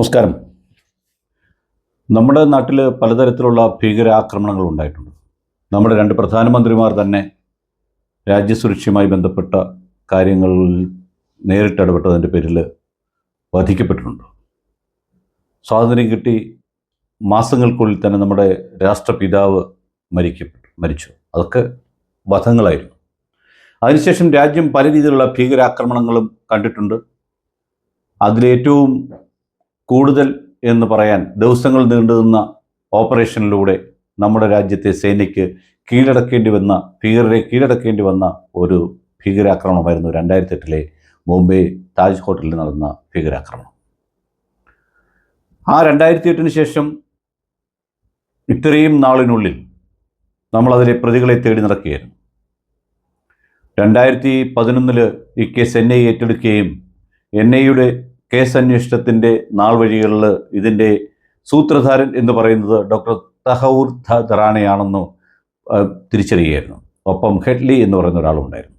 നമസ്കാരം. നമ്മുടെ നാട്ടിൽ പലതരത്തിലുള്ള ഭീകരാക്രമണങ്ങൾ ഉണ്ടായിട്ടുണ്ട്. നമ്മുടെ രണ്ട് പ്രധാനമന്ത്രിമാർ തന്നെ രാജ്യസുരക്ഷയുമായി ബന്ധപ്പെട്ട കാര്യങ്ങളിൽ നേരിട്ട് നേരിട്ടിടപെട്ടതിന്റെ പേരിൽ വധിക്കപ്പെട്ടിട്ടുണ്ട്. സ്വാതന്ത്ര്യം കിട്ടി മാസങ്ങൾക്കുള്ളിൽ തന്നെ നമ്മുടെ രാഷ്ട്രപിതാവ് മരിക്കപ്പെട്ടു മരിച്ചു. അതൊക്കെ വധങ്ങളായിരുന്നു. അതിനുശേഷം രാജ്യം പല രീതിയിലുള്ള ഭീകരാക്രമണങ്ങളും കണ്ടിട്ടുണ്ട്. അതിലേറ്റവും കൂടുതൽ എന്ന് പറയാൻ ദിവസങ്ങൾ നീണ്ടുനിന്ന ഓപ്പറേഷനിലൂടെ നമ്മുടെ രാജ്യത്തെ സേനയ്ക്ക് കീഴടക്കേണ്ടി വന്ന ഭീകരരെ കീഴടക്കേണ്ടി വന്ന ഒരു ഭീകരാക്രമണമായിരുന്നു രണ്ടായിരത്തി എട്ടിലെ മുംബൈ താജ് ഹോട്ടലിൽ നടന്ന ഭീകരാക്രമണം. ആ രണ്ടായിരത്തി എട്ടിന് ശേഷം ഇത്രയും നാളിനുള്ളിൽ നമ്മളതിലെ പ്രതികളെ തേടി നടക്കുകയായിരുന്നു. രണ്ടായിരത്തി പതിനൊന്നിൽ ഈ കേസ് എൻ ഐ ഏറ്റെടുക്കുകയും എൻ ഐയുടെ കേസ് അന്വേഷണത്തിന്റെ നാൾ വഴികളിൽ ഇതിന്റെ സൂത്രധാരൻ എന്ന് പറയുന്നത് ഡോക്ടർ തഹൂർ ധറാണയാണെന്ന് തിരിച്ചറിയുകയായിരുന്നു. ഒപ്പം ഹെഡ്ലി എന്ന് പറയുന്ന ഒരാളുണ്ടായിരുന്നു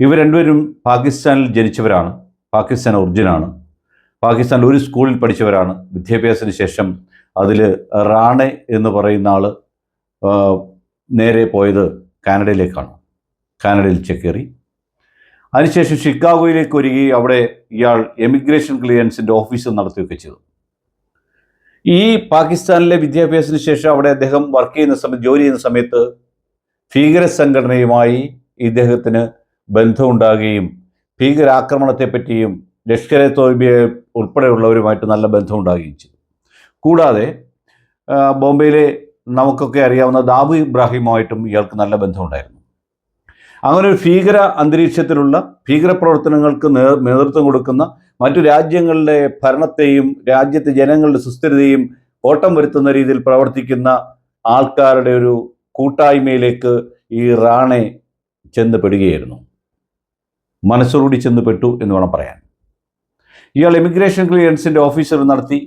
ഇവർ രണ്ടുപേരും പാകിസ്ഥാനിൽ ജനിച്ചവരാണ്. പാകിസ്ഥാൻ ഒറിജിനാണ്. പാകിസ്ഥാനിൽ ഒരു സ്കൂളിൽ പഠിച്ചവരാണ്. വിദ്യാഭ്യാസത്തിന് ശേഷം അതിൽ റാണെ എന്ന് പറയുന്ന ആൾ നേരെ പോയത് കാനഡയിലേക്കാണ്. കാനഡയിൽ ചെക്കേറി. അതിനുശേഷം ഷിക്കാഗോയിലേക്ക് ഒരുങ്ങി അവിടെ ഇയാൾ എമിഗ്രേഷൻ ക്ലിയറൻസിന്റെ ഓഫീസ് നടത്തുകയൊക്കെ ചെയ്തു. ഈ പാകിസ്ഥാനിലെ വിദ്യാഭ്യാസത്തിന് ശേഷം അവിടെ അദ്ദേഹം വർക്ക് ചെയ്യുന്ന സമയത്ത് ജോലി ചെയ്യുന്ന സമയത്ത് ഭീകര സംഘടനയുമായി ഇദ്ദേഹത്തിന് ബന്ധമുണ്ടാകുകയും ഭീകരാക്രമണത്തെപ്പറ്റിയും ലഷ്കർ എ തോയ്ബയെ ഉൾപ്പെടെയുള്ളവരുമായിട്ട് നല്ല ബന്ധമുണ്ടാകുകയും ചെയ്തു. കൂടാതെ ബോംബെയിലെ നമുക്കൊക്കെ അറിയാവുന്ന ദാബു ഇബ്രാഹിമുമായിട്ടും ഇയാൾക്ക് നല്ല ബന്ധമുണ്ടായിരുന്നു. അങ്ങനെ ഒരു ഭീകര അന്തരീക്ഷത്തിലുള്ള ഭീകരപ്രവർത്തനങ്ങൾക്ക് നേതൃത്വം കൊടുക്കുന്ന മറ്റു രാജ്യങ്ങളുടെ ഭരണത്തെയും രാജ്യത്തെ ജനങ്ങളുടെ സുസ്ഥിരതയും ഓട്ടം വരുത്തുന്ന രീതിയിൽ പ്രവർത്തിക്കുന്ന ആൾക്കാരുടെ ഒരു കൂട്ടായ്മയിലേക്ക് ഈ റാണെ ചെന്ന് പെടുകയായിരുന്നു മനസ്സോടുകൂടി ചെന്ന് പെട്ടു എന്ന് വേണം പറയാൻ. ഇയാൾ ഇമിഗ്രേഷൻ ക്ലിയറൻസിന്റെ ഓഫീസർ നടത്തി.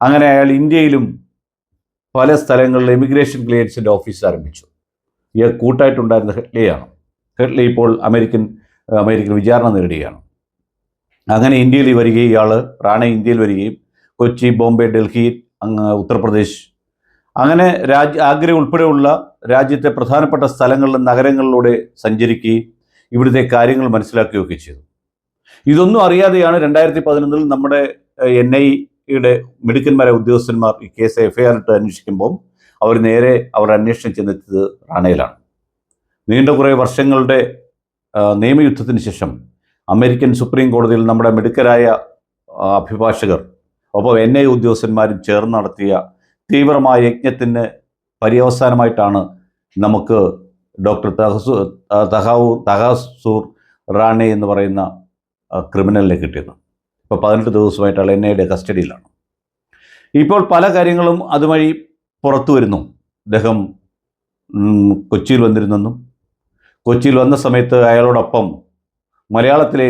അങ്ങനെ അയാൾ ഇന്ത്യയിലും പല സ്ഥലങ്ങളിലും ഇമിഗ്രേഷൻ ക്ലിയറൻസിന്റെ ഓഫീസ് ആരംഭിച്ചു. ഇയാൾ കൂട്ടായിട്ടുണ്ടായിരുന്ന ഹെഡ്ലിയാണ് ഹെഡ്ലി ഇപ്പോൾ അമേരിക്കൻ അമേരിക്കൻ വിചാരണ നേരിടുകയാണ്. അങ്ങനെ ഇന്ത്യയിൽ വരികയും ഇയാൾ റാണ ഇന്ത്യയിൽ വരികയും കൊച്ചി ബോംബെ ഡൽഹി ഉത്തർപ്രദേശ് അങ്ങനെ രാജ്യ ആഗ്ര ഉൾപ്പെടെയുള്ള രാജ്യത്തെ പ്രധാനപ്പെട്ട സ്ഥലങ്ങളിലും നഗരങ്ങളിലൂടെ സഞ്ചരിക്കുകയും ഇവിടുത്തെ കാര്യങ്ങൾ മനസ്സിലാക്കുകയൊക്കെ ചെയ്തു. ഇതൊന്നും അറിയാതെയാണ് രണ്ടായിരത്തി പതിനൊന്നിൽ നമ്മുടെ എൻ ഐയുടെ മിടുക്കന്മാരായ ഉദ്യോഗസ്ഥന്മാർ ഈ കേസ് എഫ്ഐആർ ഇട്ട് അന്വേഷിക്കുമ്പോൾ അവർ നേരെ അവർ അന്വേഷണം ചെന്നെത്തിയത് റാണയിലാണ്. നീണ്ട കുറേ വർഷങ്ങളുടെ നിയമയുദ്ധത്തിന് ശേഷം അമേരിക്കൻ സുപ്രീം കോടതിയിൽ നമ്മുടെ മിടുക്കരായ അഭിഭാഷകർ ഒപ്പം എൻ ഐ ഉദ്യോഗസ്ഥന്മാരും ചേർന്ന് നടത്തിയ തീവ്രമായ യജ്ഞത്തിന് പര്യവസാനമായിട്ടാണ് നമുക്ക് ഡോക്ടർ തഹസു തഹാവു തഹാസൂർ റാണെ എന്ന് പറയുന്ന ക്രിമിനലിനെ കിട്ടിയത്. ഇപ്പോൾ പതിനെട്ട് ദിവസമായിട്ടുള്ള എൻ ഐയുടെ കസ്റ്റഡിയിലാണ്. ഇപ്പോൾ പല കാര്യങ്ങളും അതുവഴി പുറത്തു വരുന്നു. അദ്ദേഹം കൊച്ചിയിൽ വന്നിരുന്നെന്നും കൊച്ചിയിൽ വന്ന സമയത്ത് അയാളോടൊപ്പം മലയാളത്തിലെ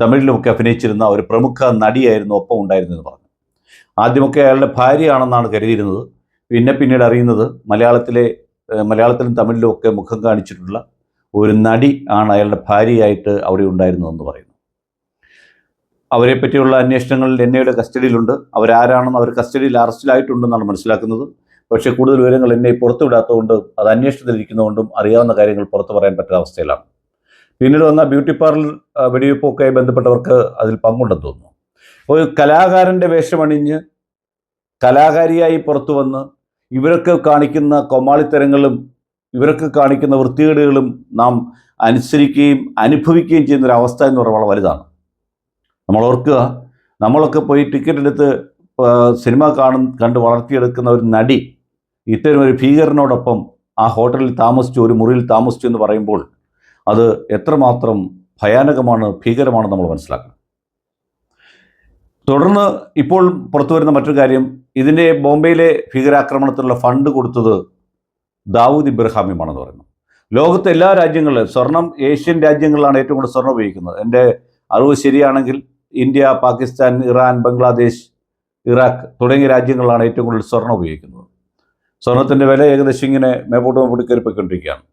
തമിഴിലുമൊക്കെ അഭിനയിച്ചിരുന്ന ഒരു പ്രമുഖ നടിയായിരുന്നു ഒപ്പം ഉണ്ടായിരുന്നെന്ന് പറഞ്ഞു. ആദ്യമൊക്കെ അയാളുടെ ഭാര്യയാണെന്നാണ് കരുതിയിരുന്നത്. പിന്നെ പിന്നീട് അറിയുന്നത് മലയാളത്തിലെ മലയാളത്തിലും തമിഴിലും ഒക്കെ മുഖം കാണിച്ചിട്ടുള്ള ഒരു നടി ആണ് അയാളുടെ ഭാര്യയായിട്ട് അവിടെ ഉണ്ടായിരുന്നതെന്ന് പറയുന്നു. അവരെ പറ്റിയുള്ള അന്വേഷണങ്ങളിൽ എന്നയുടെ കസ്റ്റഡിയിലുണ്ട്. അവരാരാണെന്ന് അവർ കസ്റ്റഡിയിൽ അറസ്റ്റിലായിട്ടുണ്ടെന്നാണ് മനസ്സിലാക്കുന്നത്. പക്ഷേ കൂടുതൽ വിവരങ്ങൾ എന്നെ പുറത്തു വിടാത്തതുകൊണ്ട് അത് അന്വേഷണത്തിലിരിക്കുന്നതുകൊണ്ടും അറിയാവുന്ന കാര്യങ്ങൾ പുറത്തു പറയാൻ പറ്റാത്ത അവസ്ഥയിലാണ്. പിന്നീട് വന്ന ബ്യൂട്ടി പാർലർ വെടിവെപ്പൊക്കെയായി വെടിവെപ്പൊക്കെ ബന്ധപ്പെട്ടവർക്ക് അതിൽ പങ്കുണ്ടെന്ന് തോന്നുന്നു. ഒരു കലാകാരന്റെ വേഷമണിഞ്ഞ് കലാകാരിയായി പുറത്തു വന്ന് ഇവരൊക്കെ കാണിക്കുന്ന കൊമാളിത്തരങ്ങളും ഇവരൊക്കെ കാണിക്കുന്ന വൃത്തികേടുകളും നാം അനുസരിക്കുകയും അനുഭവിക്കുകയും ചെയ്യുന്ന അവസ്ഥ എന്ന് പറയുന്നത് വളരെ വലുതാണ്. നമ്മൾ ഓർക്കുക നമ്മളൊക്കെ പോയി ടിക്കറ്റ് എടുത്ത് സിനിമ കാണും കണ്ട് വളർത്തിയെടുക്കുന്ന ഒരു നടി ഇത്തരം ഒരു ഭീകരനോടൊപ്പം ആ ഹോട്ടലിൽ താമസിച്ചു ഒരു മുറിയിൽ താമസിച്ചു എന്ന് പറയുമ്പോൾ അത് എത്രമാത്രം ഭയാനകമാണ് ഭീകരമാണ് നമ്മൾ മനസ്സിലാക്കണം. തുടർന്ന് ഇപ്പോൾ പുറത്തു വരുന്ന മറ്റൊരു കാര്യം ഇതിന്റെ ബോംബെയിലെ ഭീകരാക്രമണത്തിനുള്ള ഫണ്ട് കൊടുത്തത് ദാവൂദ് ഇബ്രഹാമിയുമാണെന്ന് പറയുന്നു. ലോകത്തെ എല്ലാ രാജ്യങ്ങളിലും സ്വർണം ഏഷ്യൻ രാജ്യങ്ങളിലാണ് ഏറ്റവും കൂടുതൽ സ്വർണം ഉപയോഗിക്കുന്നത്. എന്റെ അറിവ് ശരിയാണെങ്കിൽ India Pakistan Iran Bangladesh Iraq തുടങ്ങിയ രാജ്യങ്ങളിലാണ് ഏറ്റവും കൂടുതൽ സ്വർണം ഉപയോഗിക്കുന്നത്. സ്വർണത്തിന്റെ വില ഏകദേശം ഇങ്ങനെ മേപ്പോട്ട് മേപ്പോട്ട് കയറിപ്പോയിക്കൊണ്ടിരിക്കുകയാണ്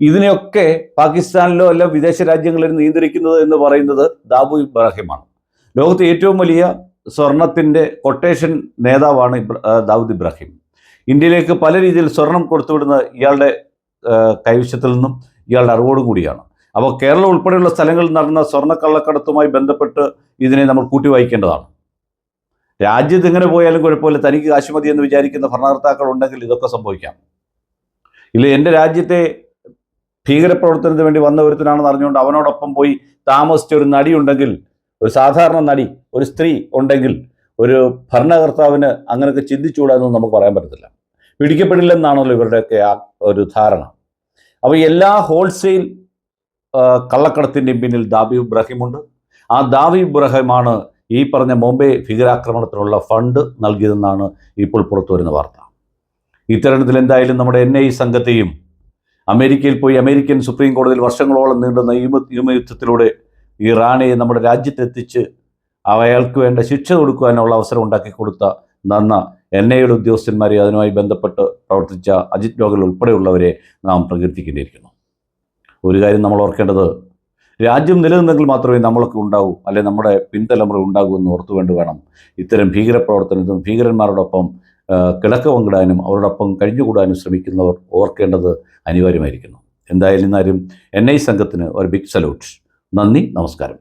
ഇതിനെയൊക്കെ പാകിസ്ഥാനിലോ അല്ല വിദേശ രാജ്യങ്ങളിൽ നിയന്ത്രിക്കുന്നത് എന്ന് പറയുന്നത് ദാബു ഇബ്രാഹിമാണ്. ലോകത്തെ ഏറ്റവും വലിയ സ്വർണത്തിന്റെ കൊട്ടേഷൻ നേതാവാണ് ദാവൂദ് ഇബ്രാഹിം. ഇന്ത്യയിലേക്ക് പല രീതിയിൽ സ്വർണം കൊടുത്തുവിടുന്ന ഇയാളുടെ കൈവശത്തിൽ നിന്നും ഇയാളുടെ അറിവോടും കൂടിയാണ്. അപ്പോൾ കേരളം ഉൾപ്പെടെയുള്ള സ്ഥലങ്ങളിൽ നടന്ന സ്വർണക്കള്ളക്കടത്തുമായി ബന്ധപ്പെട്ട് ഇതിനെ നമ്മൾ കൂട്ടി വായിക്കേണ്ടതാണ് രാജ്യത്ത് എങ്ങനെ പോയാലും കുഴപ്പമില്ല. തനിക്ക് കാശ് മതി എന്ന് വിചാരിക്കുന്ന ഭരണകർത്താക്കൾ ഉണ്ടെങ്കിൽ ഇതൊക്കെ സംഭവിക്കാം. ഇല്ല എന്റെ രാജ്യത്തെ ഭീകരപ്രവർത്തനത്തിന് വേണ്ടി വന്ന ഒരുത്തനാണെന്ന് അറിഞ്ഞുകൊണ്ട് അവനോടൊപ്പം പോയി താമസിച്ച ഒരു നടി ഉണ്ടെങ്കിൽ ഒരു സാധാരണ നടി ഒരു സ്ത്രീ ഉണ്ടെങ്കിൽ ഒരു ഭരണകർത്താവിന് അങ്ങനെയൊക്കെ ചിന്തിച്ചുകൂടാന്നൊന്നും നമുക്ക് പറയാൻ പറ്റത്തില്ല. പിടിക്കപ്പെടില്ലെന്നാണല്ലോ ഇവരുടെയൊക്കെ ആ ഒരു ധാരണ. അപ്പോൾ എല്ലാ ഹോൾസെയിൽ കള്ളക്കടത്തിന്റെയും പിന്നിൽ ദാബി ഇബ്രാഹിമുണ്ട്. ആ ദാബി ഇബ്രാഹിമാണ് ഈ പറഞ്ഞ ബോംബെ ഭീകരാക്രമണത്തിനുള്ള ഫണ്ട് നൽകിയതെന്നാണ് ഇപ്പോൾ പുറത്തുവരുന്ന വാർത്ത. ഇത്തരണത്തിൽ എന്തായാലും നമ്മുടെ എൻ ഐ സംഘത്തെയും അമേരിക്കയിൽ പോയി അമേരിക്കൻ സുപ്രീം കോടതിയിൽ വർഷങ്ങളോളം നീണ്ട നിയമ നിയമയുദ്ധത്തിലൂടെ ഈ നമ്മുടെ രാജ്യത്തെത്തിച്ച് അയാൾക്ക് വേണ്ട ശിക്ഷ കൊടുക്കുവാനുള്ള അവസരം ഉണ്ടാക്കി കൊടുത്ത നന്ന എൻ ഐയുടെ ഉദ്യോഗസ്ഥന്മാരെ അതുമായി ബന്ധപ്പെട്ട് പ്രവർത്തിച്ച അജിത് ഡോഗൽ ഉൾപ്പെടെയുള്ളവരെ നാം പ്രകീർത്തിക്കേണ്ടിയിരിക്കുന്നു. ഒരു കാര്യം നമ്മൾ ഓർക്കേണ്ടത് രാജ്യം നിലനിന്നെങ്കിൽ മാത്രമേ നമ്മളൊക്കെ ഉണ്ടാവൂ അല്ലെ നമ്മുടെ പിൻതലമുറ ഉണ്ടാകൂ എന്ന് ഓർത്തു വേണ്ടി വേണം ഇത്തരം ഭീകരപ്രവർത്തനത്തിനും ഭീകരന്മാരോടൊപ്പം കിടക്ക പങ്കിടാനും അവരോടൊപ്പം കഴിഞ്ഞുകൂടാനും ശ്രമിക്കുന്നവർ ഓർക്കേണ്ടത് അനിവാര്യമായിരിക്കുന്നു. എന്തായാലും എന്നാലും എൻ ഐ സംഘത്തിന് ഒരു ബിഗ് സല്യൂട്ട് നന്ദി നമസ്കാരം.